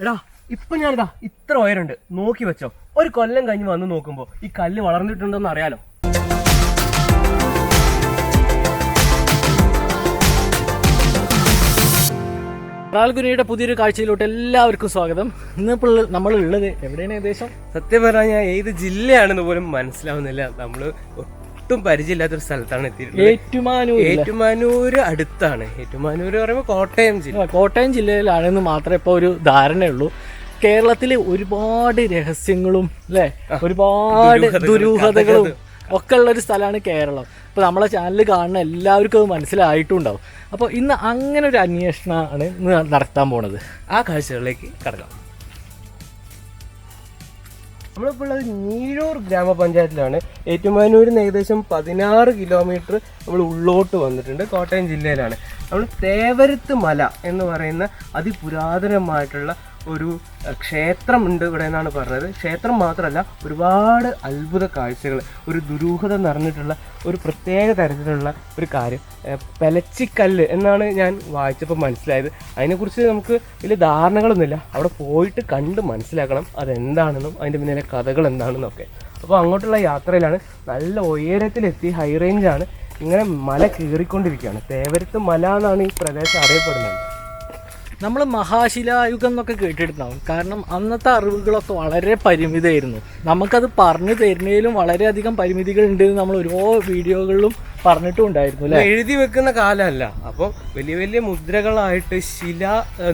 എടാ ഇപ്പൊ ഞാനിതാ ഇത്ര ഉയരുണ്ട് നോക്കി വെച്ചോ. ഒരു കൊല്ലം കഴിഞ്ഞ് വന്ന് നോക്കുമ്പോ ഈ കല്ല് വളർന്നിട്ടുണ്ടെന്ന് അറിയാലോ. ാൽഗുനിയുടെ പുതിയൊരു കാഴ്ചയിലോട്ട് എല്ലാവർക്കും സ്വാഗതം. ഇന്നിപ്പോൾ നമ്മൾ ഉള്ളത് എവിടെയാണ് ഏകദേശം? സത്യം പറഞ്ഞാൽ ഏത് ജില്ലയാണെന്ന് പോലും മനസ്സിലാവുന്നില്ല. നമ്മൾ ഒട്ടും പരിചയമില്ലാത്തൊരു സ്ഥലത്താണ് എത്തിയിട്ടുള്ളത്. ഏറ്റുമാനൂർ ഏറ്റുമാനൂര് അടുത്താണ്. ഏറ്റുമാനൂര് പറയുമ്പോൾ കോട്ടയം ജില്ല. കോട്ടയം ജില്ലയിലാണെന്ന് മാത്രമേ ഇപ്പോൾ ഒരു ധാരണയുള്ളൂ. കേരളത്തിലെ ഒരുപാട് രഹസ്യങ്ങളും അല്ലേ? ഒരുപാട് ദുരൂഹതകളും, ഒക്കെ ഉള്ള ഒരു സ്ഥലമാണ് കേരളം. അപ്പോൾ നമ്മളെ ചാനൽ കാണുന്ന എല്ലാവർക്കും അത് മനസ്സിലായിട്ടുണ്ടാവും. അപ്പോൾ ഇന്ന് അങ്ങനെ ഒരു അന്വേഷണമാണ് ഇന്ന് നടത്താൻ പോണത്. ആ കാഴ്ചകളിലേക്ക് കടക്കാം. നമ്മളിപ്പോൾ ഉള്ളത് നീരൂർ ഗ്രാമപഞ്ചായത്തിലാണ്. ഏറ്റുമാനൂരിൽ ഏകദേശം പതിനാറ് കിലോമീറ്റർ നമ്മൾ ഉള്ളോട്ട് വന്നിട്ടുണ്ട് കോട്ടയം ജില്ലയിലാണ്. നമ്മൾ തേവരത്ത് മല എന്ന് പറയുന്ന അതിപുരാതനമായിട്ടുള്ള ഒരു ക്ഷേത്രം ഉണ്ട് ഇവിടെ എന്നാണ് പറഞ്ഞത്. ക്ഷേത്രം മാത്രമല്ല ഒരുപാട് അത്ഭുത കാഴ്ചകൾ ഒരു ദുരൂഹത നിറഞ്ഞിട്ടുള്ള ഒരു പ്രത്യേക തരത്തിലുള്ള ഒരു കാര്യം. പെലച്ചിക്കല്ല് എന്നാണ് ഞാൻ വായിച്ചപ്പോൾ മനസ്സിലായത്. അതിനെക്കുറിച്ച് നമുക്ക് വലിയ ധാരണകളൊന്നുമില്ല. അവിടെ പോയിട്ട് കണ്ട് മനസ്സിലാക്കണം അതെന്താണെന്നും അതിന്റെ പിന്നിലെ കഥകൾ എന്താണെന്നും ഒക്കെ അപ്പോൾ അങ്ങോട്ടുള്ള യാത്രയിലാണ്. നല്ല ഉയരത്തിലെത്തി ഹൈ റേഞ്ചാണ്. ഇങ്ങനെ മല കീറിക്കൊണ്ടിരിക്കുകയാണ് തേവരത്ത് മല എന്നാണ് ഈ പ്രദേശം അറിയപ്പെടുന്നത്. നമ്മൾ മഹാശിലായുഗം എന്നൊക്കെ കേട്ടിട്ടുണ്ടാവും. കാരണം അന്നത്തെ അറിവുകളൊക്കെ വളരെ പരിമിതമായിരുന്നു. നമുക്കത് പറഞ്ഞു തരുന്നതിലും വളരെയധികം പരിമിതികൾ ഉണ്ട് എന്ന് നമ്മൾ ഓരോ വീഡിയോകളിലും പറഞ്ഞിട്ടും ഉണ്ടായിരുന്നു അല്ലേ? എഴുതി വെക്കുന്ന കാലമല്ല. അപ്പം വലിയ വലിയ മുദ്രകളായിട്ട് ശില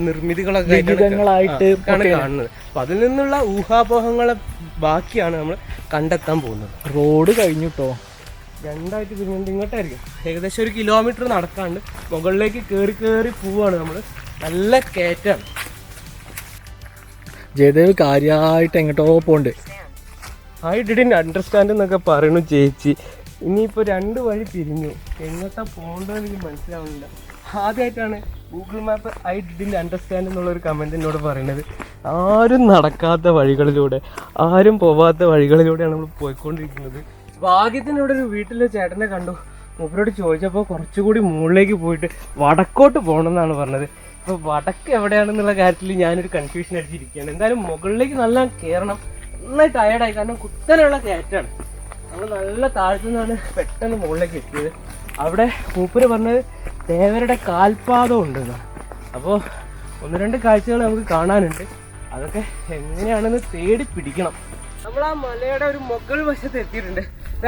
നിർമ്മിതികളൊക്കെ ലിഖിതങ്ങളായിട്ട് കാണുന്നത്. അപ്പൊ അതിൽ നിന്നുള്ള ഊഹാപോഹങ്ങളെ ബാക്കിയാണ് നമ്മൾ കണ്ടെത്താൻ പോകുന്നത്. റോഡ് കഴിഞ്ഞിട്ടോ? രണ്ടായിട്ട് പിരിഞ്ഞുകൊണ്ട് ഇങ്ങോട്ടായിരിക്കും. ഏകദേശം ഒരു കിലോമീറ്റർ നടക്കാണ്ട് മുകളിലേക്ക് കയറി കയറി പോവാണ് നമ്മൾ നല്ല കയറ്റാണ് ജയദേവ് കാര്യമായിട്ട് എങ്ങോട്ടോ പോണ്ട് ഐ ഡിഡിൻ അണ്ടർസ്റ്റാൻഡ് എന്നൊക്കെ പറയണു ചേച്ചി. ഇനിയിപ്പോൾ രണ്ട് വഴി പിരിഞ്ഞു എങ്ങോട്ടാ പോകേണ്ടതെന്ന് എനിക്ക് മനസ്സിലാവുന്നില്ല. ആദ്യമായിട്ടാണ് Google map I didn't understand എന്നുള്ള ഒരു കമന്റ് എന്നോട് പറയുന്നത് ആരും നടക്കാത്ത വഴികളിലൂടെ ആരും പോവാത്ത വഴികളിലൂടെയാണ് നമ്മൾ പോയിക്കൊണ്ടിരിക്കുന്നത്. ഭാഗ്യത്തിനോട് ഒരു വീട്ടിലെ ചേട്ടനെ കണ്ടു. മൂപ്പരോട് ചോദിച്ചപ്പോൾ കുറച്ചുകൂടി മുകളിലേക്ക് പോയിട്ട് വടക്കോട്ട് പോകണമെന്നാണ് പറഞ്ഞത്. ഇപ്പോൾ വടക്ക് എവിടെയാണെന്നുള്ള കാര്യത്തിൽ ഞാനൊരു കൺഫ്യൂഷൻ അടിച്ചിരിക്കുകയാണ്. എന്തായാലും മുകളിലേക്ക് നല്ല കയറണം നന്നായി ടയർഡായി കാരണം കുത്തനെയുള്ള കയറ്റാണ് നമ്മൾ നല്ല താഴ്ത്തു നിന്നാണ് പെട്ടെന്ന് മുകളിലേക്ക് എത്തിയത്. അവിടെ മൂപ്പര് പറഞ്ഞത് ദേവരുടെ കാൽപാദം ഉണ്ട് അപ്പോൾ ഒന്ന് രണ്ട് കാഴ്ചകൾ നമുക്ക് കാണാനുണ്ട്. അതൊക്കെ എങ്ങനെയാണെന്ന് തേടി പിടിക്കണം. നമ്മൾ ആ മലയുടെ ഒരു മുകൾ വശത്ത് എത്തിയിട്ടുണ്ട്.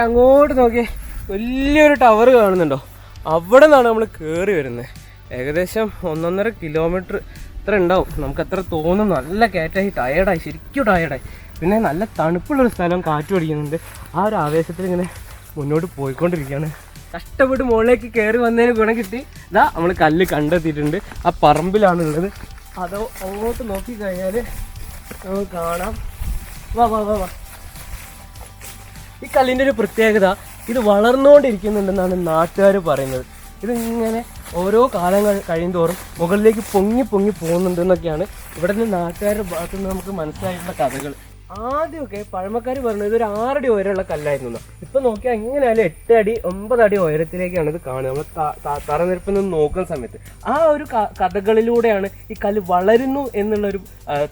അങ്ങോട്ട് നോക്കിയേ വലിയൊരു ടവർ കാണുന്നുണ്ടോ? അവിടെ നിന്നാണ് നമ്മൾ കയറി വരുന്നത്. ഏകദേശം ഒന്നൊന്നര കിലോമീറ്റർ ഇത്ര ഉണ്ടാവും. നമുക്ക് അത്ര തോന്നും. നല്ല കയറ്റായി. ടയേർഡായി ശരിക്കും ടയേർഡായി പിന്നെ നല്ല തണുപ്പുള്ളൊരു സ്ഥലം കാറ്റ് പിടിക്കുന്നുണ്ട് ആ ഒരു ആവേശത്തിൽ ഇങ്ങനെ മുന്നോട്ട് പോയിക്കൊണ്ടിരിക്കുകയാണ്. കഷ്ടപ്പെട്ട് മുകളിലേക്ക് കയറി വന്നതിന് ഗുണം കിട്ടി. ഇതാ നമ്മൾ കല്ല് കണ്ടെത്തിയിട്ടുണ്ട്. ആ പറമ്പിലാണ് ഉള്ളത് അതോ അങ്ങോട്ട് നോക്കിക്കഴിഞ്ഞാൽ നമുക്ക് കാണാം. വാ വാ വാ വാ. ഈ കല്ലിന്റെ ഒരു പ്രത്യേകത ഇത് വളർന്നുകൊണ്ടിരിക്കുന്നുണ്ടെന്നാണ് നാട്ടുകാർ പറയുന്നത്. ഇതിങ്ങനെ ഓരോ കാലങ്ങൾ കഴിയുന്തോറും മുകളിലേക്ക് പൊങ്ങി പൊങ്ങി പോകുന്നുണ്ടെന്നൊക്കെയാണ് ഇവിടെ നിന്ന് നാട്ടുകാരുടെ ഭാഗത്തു നിന്ന് നമുക്ക് മനസ്സിലായിട്ടുള്ള കഥകൾ. ആദ്യമൊക്കെ പഴമക്കാർ പറഞ്ഞത് ഇതൊരു ആറടി ഉയരമുള്ള കല്ലായിരുന്നു. ഇപ്പൊ നോക്കിയാൽ എങ്ങനെയാലും എട്ട് അടി ഒമ്പത് അടി ഉയരത്തിലേക്കാണ് ഇത് കാണുന്നത് നമ്മൾ തറനിരപ്പിൽ നിന്ന് നോക്കുന്ന സമയത്ത്. ആ ഒരു കഥകളിലൂടെയാണ് ഈ കല്ല് വളരുന്നു എന്നുള്ളൊരു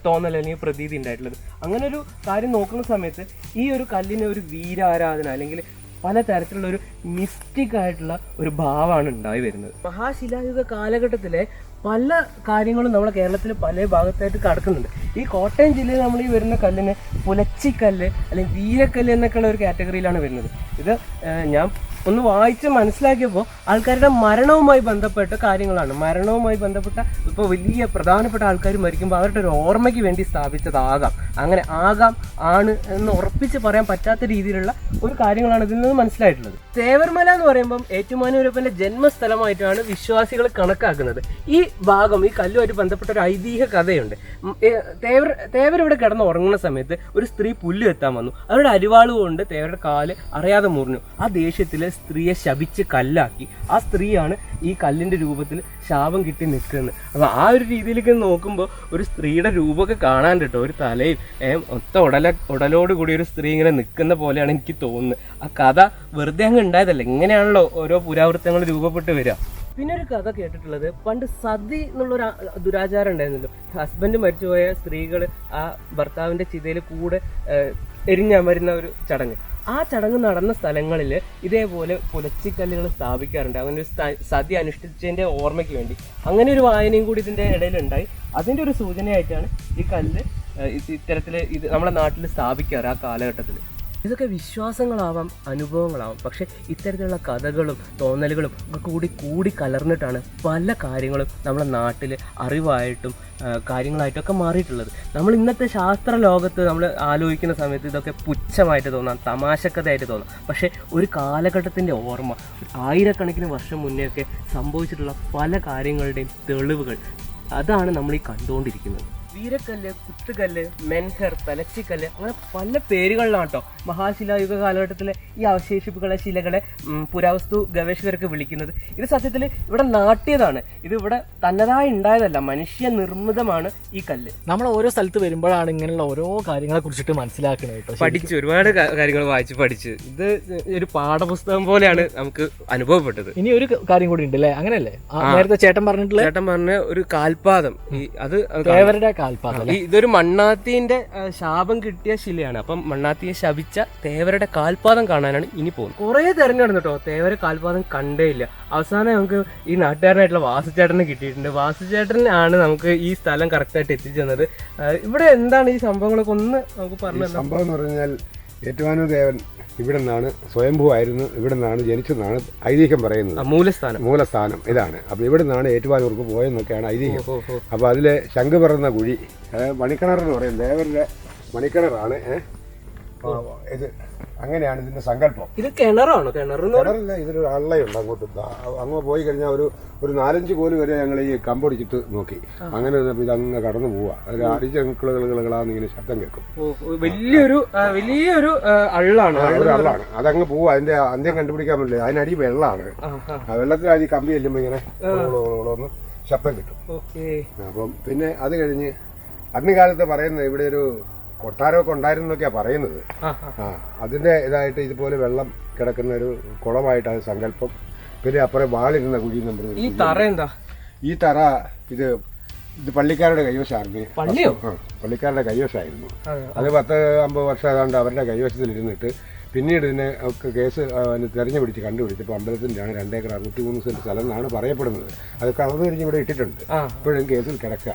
തോന്നൽ അല്ലെങ്കിൽ പ്രതീതി ഉണ്ടായിട്ടുള്ളത്. അങ്ങനെ ഒരു കാര്യം നോക്കുന്ന സമയത്ത് ഈ ഒരു കല്ലിന് ഒരു വീരാരാധന അല്ലെങ്കിൽ പല തരത്തിലുള്ള ഒരു മിസ്റ്റിക് ആയിട്ടുള്ള ഒരു ഭാവമാണ് ഉണ്ടായി വരുന്നത്. മഹാശിലായുഗ കാലഘട്ടത്തിലെ പല കാര്യങ്ങളും നമ്മുടെ കേരളത്തിൽ പല ഭാഗത്തായിട്ട് കടക്കുന്നുണ്ട്. ഈ കോട്ടയം ജില്ലയിൽ നമ്മൾ ഈ വരുന്ന കല്ലിന് പുലച്ചിക്കല്ല് അല്ലെങ്കിൽ വീരക്കല്ല് എന്നൊക്കെയുള്ള ഒരു കാറ്റഗറിയിലാണ് വരുന്നത്. ഇത് ഞാൻ ഒന്ന് വായിച്ച് മനസ്സിലാക്കിയപ്പോൾ ആൾക്കാരുടെ മരണവുമായി ബന്ധപ്പെട്ട കാര്യങ്ങളാണ്. മരണവുമായി ബന്ധപ്പെട്ട ഇപ്പോൾ വലിയ പ്രധാനപ്പെട്ട ആൾക്കാർ മരിക്കുമ്പോൾ അവരുടെ ഒരു ഓർമ്മയ്ക്ക് വേണ്ടി സ്ഥാപിച്ചതാകാം. അങ്ങനെ ആകാം ആണ് എന്ന് ഉറപ്പിച്ച് പറയാൻ പറ്റാത്ത രീതിയിലുള്ള ഒരു കാര്യങ്ങളാണ് ഇതിൽ നിന്ന് മനസ്സിലായിട്ടുള്ളത്. തേവർമല എന്ന് പറയുമ്പം ഏറ്റുമാനൂരപ്പന്റെ ജന്മസ്ഥലമായിട്ടാണ് വിശ്വാസികൾ കണക്കാക്കുന്നത്. ഈ ഭാഗം ഈ കല്ലുമായിട്ട് ബന്ധപ്പെട്ട ഒരു ഐതിഹ്യ കഥയുണ്ട്. തേവർ തേവർ ഇവിടെ കിടന്ന് ഉറങ്ങുന്ന സമയത്ത് ഒരു സ്ത്രീ പുല്ല് എത്താൻ വന്നു. അവരുടെ അരിവാളുകൊണ്ട് തേവരുടെ കാൽ അറിയാതെ മുറിഞ്ഞു. ആ ദേഷ്യത്തിൽ സ്ത്രീയെ ശപിച്ച് കല്ലാക്കി. ആ സ്ത്രീയാണ് ഈ കല്ലിന്റെ രൂപത്തിൽ ശാപം കിട്ടി നിൽക്കുന്നത്. അപ്പോൾ ആ ഒരു രീതിയിലേക്ക് നോക്കുമ്പോൾ ഒരു സ്ത്രീയുടെ രൂപമൊക്കെ കാണാൻ കേട്ടോ ഒരു തലയിൽ ഒത്ത ഉടല ഉടലോട് കൂടി ഒരു സ്ത്രീ ഇങ്ങനെ നിൽക്കുന്ന പോലെയാണ് എനിക്ക് തോന്നുന്നത്. ആ കഥ വെറുതെ അങ്ങ് ഉണ്ടായതല്ല ഇങ്ങനെയാണല്ലോ ഓരോ പുരാവൃത്തങ്ങൾ രൂപപ്പെട്ട് വരിക. പിന്നെ ഒരു കഥ കേട്ടിട്ടുള്ളത് പണ്ട് സതി എന്നുള്ളൊരു ദുരാചാരം ഉണ്ടായിരുന്നല്ലോ. ഹസ്ബൻഡ് മരിച്ചുപോയ സ്ത്രീകൾ ആ ഭർത്താവിന്റെ ചിതയിൽ കൂടെ ഏഹ്, എരിഞ്ഞമരുന്ന ഒരു ചടങ്ങ്. ആ ചടങ്ങ് നടന്ന സ്ഥലങ്ങളിൽ ഇതേപോലെ പുലച്ചിക്കല്ലുകൾ സ്ഥാപിക്കാറുണ്ട്. അങ്ങനെ ഒരു സതി അനുഷ്ഠിച്ചതിന്റെ ഓർമ്മയ്ക്ക് വേണ്ടി. അങ്ങനെ ഒരു വായനയും കൂടി ഇതിന്റെ ഇടയിലുണ്ടായി. അതിന്റെ ഒരു സൂചനയായിട്ടാണ് ഈ കല്ല് ഇത്തരത്തിൽ ഇത് നമ്മുടെ നാട്ടിൽ സ്ഥാപിക്കാറ് ആ കാലഘട്ടത്തിൽ ഇതൊക്കെ വിശ്വാസങ്ങളാവാം അനുഭവങ്ങളാവാം. പക്ഷെ ഇത്തരത്തിലുള്ള കഥകളും തോന്നലുകളും ഒക്കെ കൂടി കൂടി കലർന്നിട്ടാണ് പല കാര്യങ്ങളും നമ്മുടെ നാട്ടിൽ അറിവായിട്ടും കാര്യങ്ങളായിട്ടൊക്കെ മാറിയിട്ടുള്ളത്. നമ്മൾ ഇന്നത്തെ ശാസ്ത്ര ലോകത്ത് നമ്മൾ ആലോചിക്കുന്ന സമയത്ത് ഇതൊക്കെ പുച്ഛമായിട്ട് തോന്നാം തമാശക്കഥയായിട്ട് തോന്നാം. പക്ഷേ ഒരു കാലഘട്ടത്തിന്റെ ഓർമ്മ ആയിരക്കണക്കിന് വർഷം മുന്നേ ഒക്കെ സംഭവിച്ചിട്ടുള്ള പല കാര്യങ്ങളുടെയും തെളിവുകൾ അതാണ് നമ്മൾ ഈ കണ്ടുകൊണ്ടിരിക്കുന്നത്. വീരക്കല്ല് കുത്തുകല്ല് മെൻഹർ തലച്ചിക്കല്ല് അങ്ങനെ പല പേരുകളിലാണ് കേട്ടോ മഹാശിലായുഗ കാലഘട്ടത്തിലെ ഈ അവശേഷിപ്പുകളെ ശിലകളെ പുരാവസ്തു ഗവേഷകർക്ക് വിളിക്കുന്നത്. ഇത് സത്യത്തിൽ ഇവിടെ നാട്ടിയതാണ്. ഇത് ഇവിടെ തന്നതായി ഉണ്ടായതല്ല. മനുഷ്യ നിർമ്മിതമാണ് ഈ കല്ല്. നമ്മൾ ഓരോ സ്ഥലത്ത് വരുമ്പോഴാണ് ഇങ്ങനെയുള്ള ഓരോ കാര്യങ്ങളെ കുറിച്ചിട്ട് മനസ്സിലാക്കുന്നത് കേട്ടോ പഠിച്ചു ഒരുപാട് കാര്യങ്ങൾ വായിച്ച് പഠിച്ച്. ഇത് ഒരു പാഠപുസ്തകം പോലെയാണ് നമുക്ക് അനുഭവപ്പെട്ടത്. ഇനി ഒരു കാര്യം കൂടി ഉണ്ട് അല്ലേ അങ്ങനെയല്ലേ നേരത്തെ ചേട്ടൻ പറഞ്ഞിട്ടുള്ള ചേട്ടൻ പറഞ്ഞ ഒരു കാൽപാദം. ഈ അത് ഈ ഇതൊരു മണ്ണാത്തിന്റെ ശാപം കിട്ടിയ ശിലയാണ്. അപ്പം മണ്ണാത്തിയെ ശപിച്ച തേവരുടെ കാൽപാദം കാണാനാണ് ഇനി പോകുന്നത്. കുറെ തെരഞ്ഞെടുന്നു കേട്ടോ. തേവര കാൽപാദം കണ്ടേയില്ല ഇല്ല. അവസാനം നമുക്ക് ഈ നാട്ടുകാരനായിട്ടുള്ള വാസുചേട്ടനെ കിട്ടിയിട്ടുണ്ട്. വാസുചേട്ടനാണ് നമുക്ക് ഈ സ്ഥലം കറക്റ്റായിട്ട് എത്തിച്ചെന്നത് ഇവിടെ എന്താണ് ഈ സംഭവങ്ങളൊക്കെ ഒന്ന് നമുക്ക് പറഞ്ഞു? സംഭവം എന്ന് പറഞ്ഞാൽ ഏറ്റുമാനൂർ ദേവൻ ഇവിടെ നിന്നാണ് സ്വയംഭൂ ആയിരുന്നു ഇവിടെ നിന്നാണ് ജനിച്ചതെന്നാണ് ഐതിഹ്യം പറയുന്നത്. മൂലസ്ഥാനം. മൂലസ്ഥാനം ഇതാണ്. അപ്പോൾ ഇവിടെ നിന്നാണ് ഏറ്റുവാനൂർക്ക് പോയെന്നൊക്കെയാണ് ഐതിഹ്യം. അപ്പോൾ അതിലെ ശംഖ് പറന്ന കുഴി അതായത് മണിക്കിണർ എന്ന് പറയും. ദേവരുടെ മണിക്കിണറാണ് ഏ? ഇത് അങ്ങനെയാണ് ഇതിന്റെ സങ്കല്പം. ഇത് കിണറാണ്? കിണറില്ല ഇതൊരു അള്ളയുണ്ട് അങ്ങോട്ട്. അങ്ങ് പോയി കഴിഞ്ഞാൽ ഒരു ഒരു നാലഞ്ച് കോൽ വരെ ഞങ്ങൾ ഈ കമ്പടിച്ചിട്ട് നോക്കി. അങ്ങനെ ഇത് ഇതങ്ങ് കടന്നു പോവാ. അതിൽ ഇങ്ങനെ ശബ്ദം കേൾക്കും. വലിയൊരു വലിയൊരു അള്ളാണ്. ഒരു അള്ളാണ്. അതങ്ങ് പോവാ. അതിന്റെ അന്ത്യം കണ്ടുപിടിക്കാൻ പറ്റില്ല. അതിനടി വെള്ളമാണ് ആ, വെള്ളത്തിൽ അതി കമ്പി ചെല്ലുമ്പോൾ ഇങ്ങനെ ഒന്ന് ശബ്ദം കിട്ടും. അപ്പം പിന്നെ അത് കഴിഞ്ഞ് അന്ന് കാലത്ത് പറയുന്നത് ഇവിടെ ഒരു കൊട്ടാരമൊക്കെ ഉണ്ടായിരുന്നൊക്കെയാ പറയുന്നത്. ആ അതിന്റെ ഇതായിട്ട് ഇതുപോലെ വെള്ളം കിടക്കുന്ന ഒരു കുളമായിട്ടാണ് സങ്കല്പം. പിന്നെ അപ്പുറം വാളിരുന്ന കുഴി നമ്പർ ഈ തറ എന്താ? ഈ തറ ഇത് ഇത് പള്ളിക്കാരുടെ കൈവശമായിരുന്നു പള്ളിയോ? പള്ളിക്കാരുടെ കൈവശമായിരുന്നു അത് പത്ത് അമ്പത് വർഷം ഏതാണ്ട് അവരുടെ കൈവശത്തിലിരുന്നിട്ട് പിന്നീട് ഇതിനെ ഒക്കെ കേസ് അതിന് തെരഞ്ഞു പിടിച്ച് കണ്ടുപിടിച്ചപ്പോൾ അമ്പലത്തിന്റെയാണ് രണ്ടേക്കർ അറുപത്തി മൂന്ന് സെന്റ് സ്ഥലം എന്നാണ് പറയപ്പെടുന്നത്. അത് കളവ് തിരിഞ്ഞ് ഇവിടെ ഇട്ടിട്ടുണ്ട്. അപ്പോഴും ഇപ്പോഴും കേസിൽ കിടക്കുക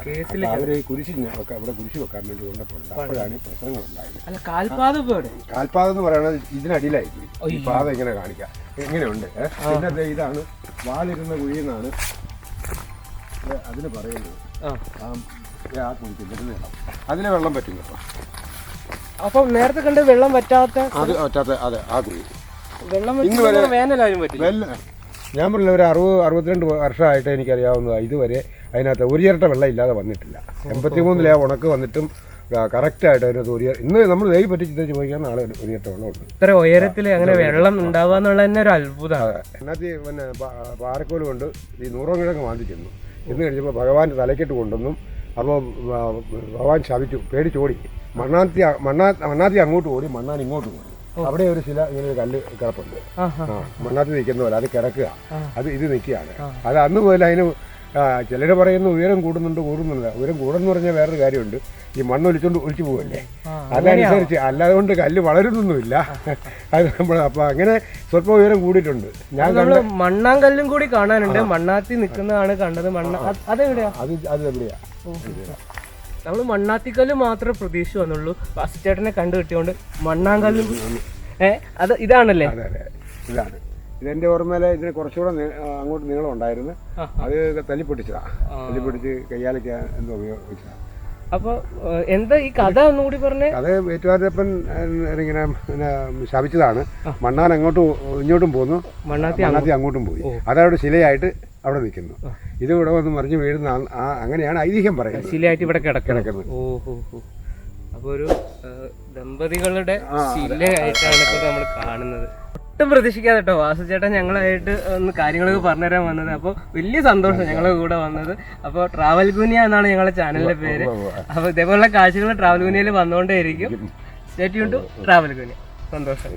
അവർ കുരിശി അവിടെ കുരിശി വെക്കാൻ വേണ്ടി കൊണ്ടപ്പോണ്ട് അപ്പോഴാണ് ഈ പ്രശ്നങ്ങൾ ഉണ്ടായത് എവിടെ? എന്ന് പറയുന്നത് ഇതിനടിയിലായി ഈ പാത ഇങ്ങനെ കാണിക്കാം. ഇങ്ങനെയുണ്ട്? പിന്നെ ഇതാണ് വാലിരുന്ന കുഴി എന്നാണ് അതിന് പറയുന്നത്. ആ. അതിന് കുഴിക്ക് അതിലെ വെള്ളം പറ്റും കേട്ടോ. അപ്പൊ നേരത്തെ കണ്ട് വെള്ളം പറ്റാത്ത അത് പറ്റാത്ത അതെ ആ കുഴി വെള്ളം പറ്റില്ല. ഞാൻ പറഞ്ഞ ഒരു അറുപത് അറുപത്തിരണ്ട് വർഷമായിട്ട് എനിക്കറിയാവുന്നതാണ് ഇതുവരെ അതിനകത്ത് ഒരു ചിരട്ട വെള്ളം ഇല്ലാതെ വന്നിട്ടില്ല. എൺപത്തി മൂന്നിലെ ഉണക്ക് വന്നിട്ടും കറക്റ്റായിട്ട് അതിനകത്ത് ഒരു ഇന്ന് നമ്മൾ നെയ് പറ്റി ചിന്തിച്ച് ചോദിക്കാൻ നാളെ ഒരു ഇരട്ട ചിരട്ട വെള്ളമുണ്ട്. ഇത്ര ഉയരത്തിൽ അങ്ങനെ വെള്ളം ഉണ്ടാവാന്നുള്ള തന്നെ ഒരു അത്ഭുതമാണ് അതിനകത്ത് പിന്നെ പാറക്കോൽ കൊണ്ട് ഈ നൂറോ കിഴങ്ങ് വാന്തി ചെന്നു എന്ന് കഴിഞ്ഞപ്പോൾ ഭഗവാന്റെ തലക്കെട്ട് കൊണ്ടുവന്നും. അപ്പോൾ ഭഗവാൻ ശപിച്ചു പേടിച്ചോടി മണ്ണാത്തി മണ്ണാ മണ്ണാത്തി അങ്ങോട്ട് ഓടി മണ്ണാൻ ഇങ്ങോട്ട് ഓടി. അവിടെ ഒരു ശില ഇങ്ങനെ ഒരു കല്ല് കിടപ്പുണ്ട്. മണ്ണാത്തി നിൽക്കുന്ന പോലെ അത് കിടക്കുക. അത് ഇത് നിൽക്കുകയാണ്. അത് അന്ന് മുതൽ അതിന് ചിലർ പറയുന്നു ഉയരം കൂടുന്നുണ്ട് കൂടുന്നുണ്ട്. ഉയരം കൂടുന്നു പറഞ്ഞാൽ വേറൊരു കാര്യമുണ്ട്. ഈ മണ്ണ് ഒലിച്ചുകൊണ്ട് ഒലിച്ചു പോകല്ലേ അതനുസരിച്ച് അല്ലാതെ കൊണ്ട് കല്ല് വളരുന്നൊന്നുമില്ല. അത് നമ്മൾ അപ്പോൾ അങ്ങനെ സ്വല്പം ഉയരം കൂടിയിട്ടുണ്ട്. ഞാൻ മണ്ണാങ്കല്ലും കൂടി കാണാനുണ്ട്. മണ്ണാത്തി നിൽക്കുന്നതാണ് കണ്ടത്. മണ്ണ അത് അതെവിടെയാ? അത് അത് എവിടെയാ? നമ്മൾ മണ്ണാത്തിക്കല്ല് മാത്രമേ പ്രതീക്ഷ വന്നുള്ളൂ. ചേട്ടനെ കണ്ടു കിട്ടിയോണ്ട് മണ്ണാങ്കല്ല്. ഏ അത് ഇതാണല്ലേ? ഇതാണ്. ഇതെന്റെ ഓർമ്മയിൽ ഇതിന് കുറച്ചുകൂടെ അങ്ങോട്ട് നീളം ഉണ്ടായിരുന്നു. അത് തല്ലിപ്പൊട്ടിച്ചതാ. തല്ലിപ്പൊട്ടിച്ച് കയ്യാലൊക്കെ എന്തോ ഉപയോഗിച്ചതാ. അപ്പൊ എന്താ ഈ കഥ ഒന്നുകൂടി പറഞ്ഞേ? അത് വേറ്റുവാരപ്പൻ ഇങ്ങനെ ശപിച്ചതാണ്. മണ്ണാൻ അങ്ങോട്ടും ഇങ്ങോട്ടും പോന്നു. മണ്ണാത്തി മണ്ണാത്തി അങ്ങോട്ടും. പോയി. അതവിടെ ശിലയായിട്ട് അവിടെ നിൽക്കുന്നു. ഇത് ഇവിടെ വന്ന് മറിഞ്ഞ് വീഴുന്ന ആ- അങ്ങനെയാണ് ഐതിഹ്യം പറയുന്നത്. ശിലയായിട്ട് ഇവിടെ കിടക്കുന്നത്. ഓ ഹോ ഹോ. അപ്പൊ ഒരു ദമ്പതികളുടെ ശിലയായിട്ടാണ് ഇപ്പോൾ നമ്മൾ കാണുന്നത്. ഒട്ടും പ്രതീക്ഷിക്കാതെ കേട്ടോ വാസുചേട്ടൻ ഞങ്ങളായിട്ട് ഒന്ന് കാര്യങ്ങളൊക്കെ പറഞ്ഞുതരാൻ വന്നത്. അപ്പോൾ വലിയ സന്തോഷം ഞങ്ങളെ കൂടെ വന്നത്. അപ്പോൾ ട്രാവൽ ഗുനിയ എന്നാണ് ഞങ്ങളുടെ ചാനലിന്റെ പേര്. അപ്പോൾ ഇതേപോലുള്ള കാഴ്ചകൾ ട്രാവൽ ഗുനിയയിൽ വന്നുകൊണ്ടേയിരിക്കും. State to travel Guinea. സന്തോഷം.